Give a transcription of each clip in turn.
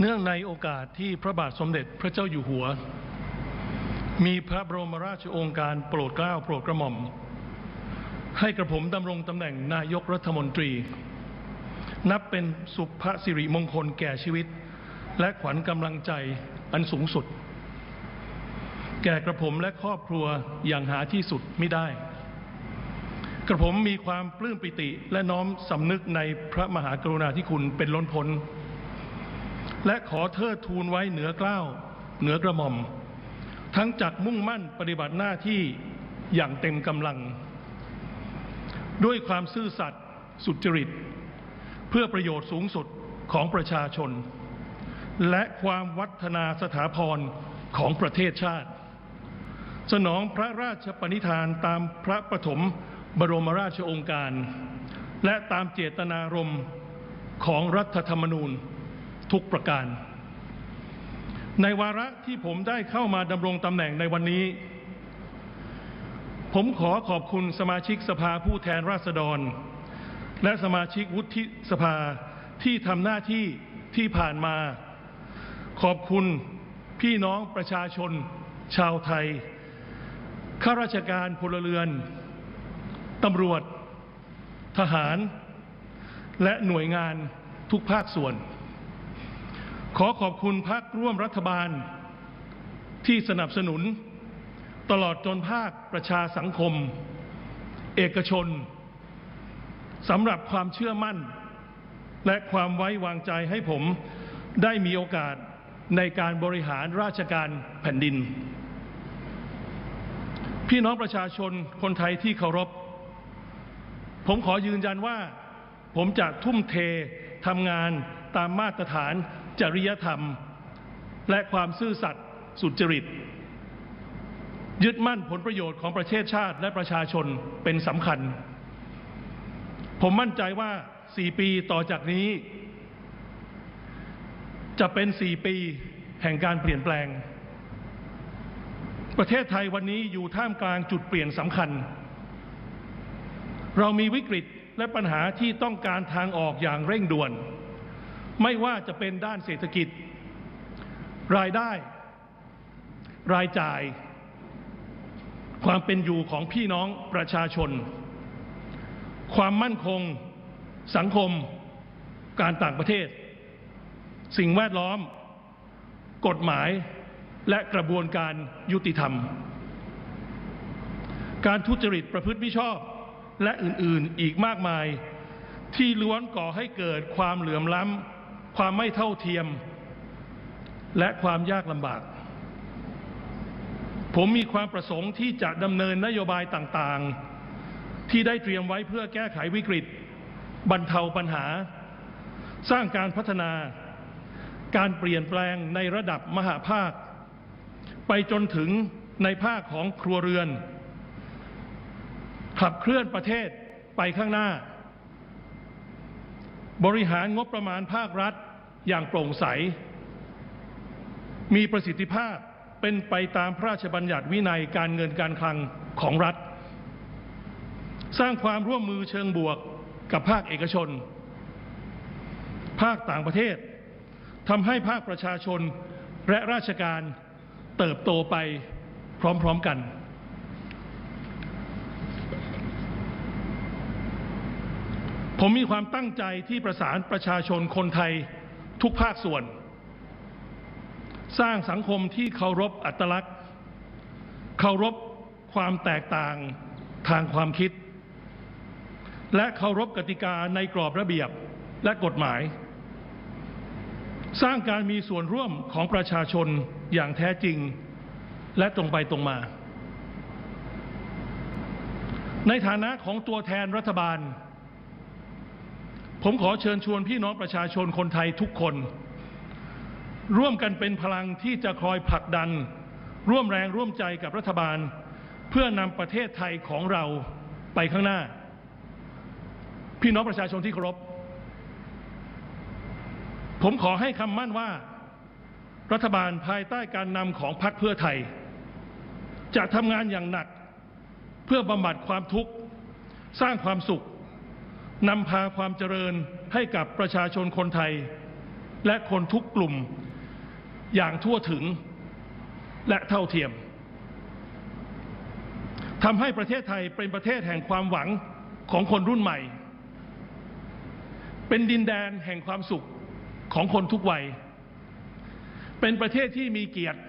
เนื่องในโอกาสที่พระบาทสมเด็จพระเจ้าอยู่หัว มีพระบรมราชโองการโปรดเกล้าโปรดกระหม่อม ให้กระผมดำรงตำแหน่งนายกรัฐมนตรี นับเป็นสุภสิริมงคลแก่ชีวิต และขวัญกำลังใจอันสูงสุด แก่กระผมและครอบครัวอย่างหาที่สุดไม่ได้ กระผมมีความปลื้มปิติและน้อมสำนึกในพระมหากรุณาธิคุณเป็นล้นพ้น และขอเทิดทูนไว้เหนือเกล้าวเหนือกระหม่อม ทั้งจักมุ่งมั่นปฏิบัติหน้าที่อย่างเต็มกำลัง ด้วยความซื่อสัตย์สุจริต เพื่อประโยชน์สูงสุดของประชาชน และความวัฒนาสถาพรของประเทศชาติ สนองพระราชปณิธานตามพระปฐมบรมราชโองการ และตามเจตนารมณ์ของรัฐธรรมนูญ ทุกประการ ในวาระที่ผมได้เข้ามาดำรงตำแหน่งในวันนี้ ผมขอขอบคุณสมาชิกสภาผู้แทนราษฎร และสมาชิกวุฒิสภาที่ทำหน้าที่ที่ผ่านมา ขอบคุณพี่น้องประชาชน ชาวไทย ข้าราชการพลเรือน ตำรวจ ทหาร และหน่วยงานทุกภาคส่วน ขอขอบคุณพักร่วมรัฐบาล ที่สนับสนุน ตลอดจนภาคประชาสังคม เอกชนสำหรับความเชื่อมั่น และความไว้วางใจให้ผมได้มีโอกาสในการบริหารราชการแผ่นดิน พี่น้องประชาชนคนไทยที่เคารพ ผมขอยืนยันว่า ผมจะทุ่มเททำงานตามมาตรฐาน จริยธรรม และความซื่อสัตย์สุจริต ยึดมั่นผลประโยชน์ของประเทศชาติและประชาชนเป็นสำคัญ ผมมั่นใจว่า 4 ปีต่อจากนี้ จะเป็น 4 ปีแห่งการเปลี่ยนแปลง ประเทศไทยวันนี้อยู่ท่ามกลางจุดเปลี่ยนสำคัญ เรามีวิกฤตและปัญหาที่ต้องการทางออกอย่างเร่งด่วน ไม่ว่าจะเป็นด้านเศรษฐกิจ รายได้ รายจ่าย ความเป็นอยู่ของพี่น้องประชาชน ความมั่นคง สังคม การต่างประเทศ สิ่งแวดล้อม กฎหมายและกระบวนการยุติธรรม การทุจริตประพฤติมิชอบและอื่นๆอีกมากมายที่ล้วนก่อให้เกิดความเหลื่อมล้ำ ความไม่เท่าเทียม และความยากลำบาก ผมมีความประสงค์ที่จะดำเนินนโยบายต่างๆ ที่ได้เตรียมไว้เพื่อแก้ไขวิกฤต บรรเทาปัญหา สร้างการพัฒนา การเปลี่ยนแปลงในระดับมหาภาค ไปจนถึงในภาคของครัวเรือน ขับเคลื่อนประเทศไปข้างหน้าบริหารงบประมาณภาครัฐ อย่างโปร่งใส มีประสิทธิภาพเป็นไปตามพระราชบัญญัติวินัยการเงินการคลังของรัฐ สร้างความร่วมมือเชิงบวกกับภาคเอกชน ภาคต่างประเทศทำให้ภาคประชาชนและราชการเติบโตไปพร้อมๆกัน ผมมีความตั้งใจที่ประสานประชาชนคนไทย ทุกภาคส่วน สร้างสังคมที่เคารพอัตลักษณ์ เคารพความแตกต่างทางความคิด และเคารพกติกาในกรอบระเบียบและกฎหมาย สร้างการมีส่วนร่วมของประชาชนอย่างแท้จริง และตรงไปตรงมา ในฐานะของตัวแทนรัฐบาล ผมขอเชิญชวนพี่น้องประชาชนคนไทยทุกคน ร่วมกันเป็นพลังที่จะคอยผลักดัน ร่วมแรงร่วมใจกับรัฐบาล เพื่อนำประเทศไทยของเราไปข้างหน้า พี่น้องประชาชนที่เคารพผมขอให้คำมั่นว่า รัฐบาลภายใต้การนำของพรรคเพื่อไทย จะทำงานอย่างหนัก เพื่อบำบัดความทุกข์ สร้างความสุข นำพาความเจริญให้กับประชาชนคนไทย และคนทุกกลุ่มอย่างทั่วถึงและเท่าเทียมทำให้ประเทศไทยเป็นประเทศแห่งความหวังของคนรุ่นใหม่ เป็นดินแดนแห่งความสุขของคนทุกวัย เป็นประเทศที่มีเกียรติ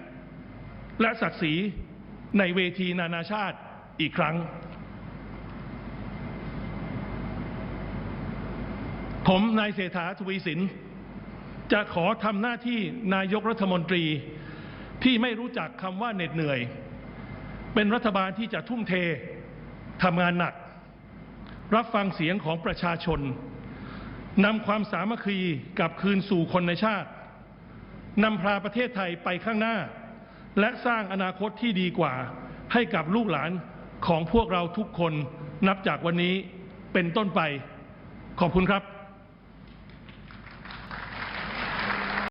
และศักดิ์ศรีในเวทีนานาชาติอีกครั้ง ผมนายเศรษฐาทวีสิน จะขอทำหน้าที่นายกรัฐมนตรีที่ไม่รู้จักคำว่าเหน็ดเหนื่อย เป็นรัฐบาลที่จะทุ่มเททำงานหนัก รับฟังเสียงของประชาชนนำความสามัคคีกลับคืนสู่คนในชาตินำพาประเทศไทยไปข้างหน้า และสร้างอนาคตที่ดีกว่า ให้กับลูกหลานของพวกเราทุกคนนับจากวันนี้เป็นต้นไป ขอบคุณครับ